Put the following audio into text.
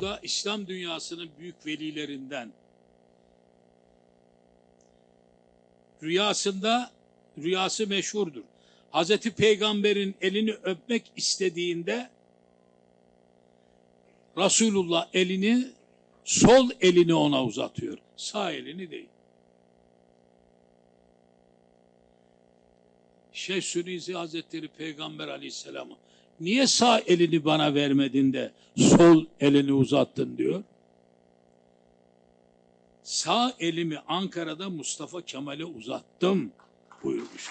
da İslam dünyasının büyük velilerinden. Rüyasında, rüyası meşhurdur. Hazreti Peygamber'in elini öpmek istediğinde Resulullah elini, sol elini ona uzatıyor. Sağ elini değil. Şeyh Sünnizi Hazretleri Peygamber Aleyhisselam'a niye sağ elini bana vermedin de sol elini uzattın diyor. Sağ elimi Ankara'da Mustafa Kemal'e uzattım buyurmuş.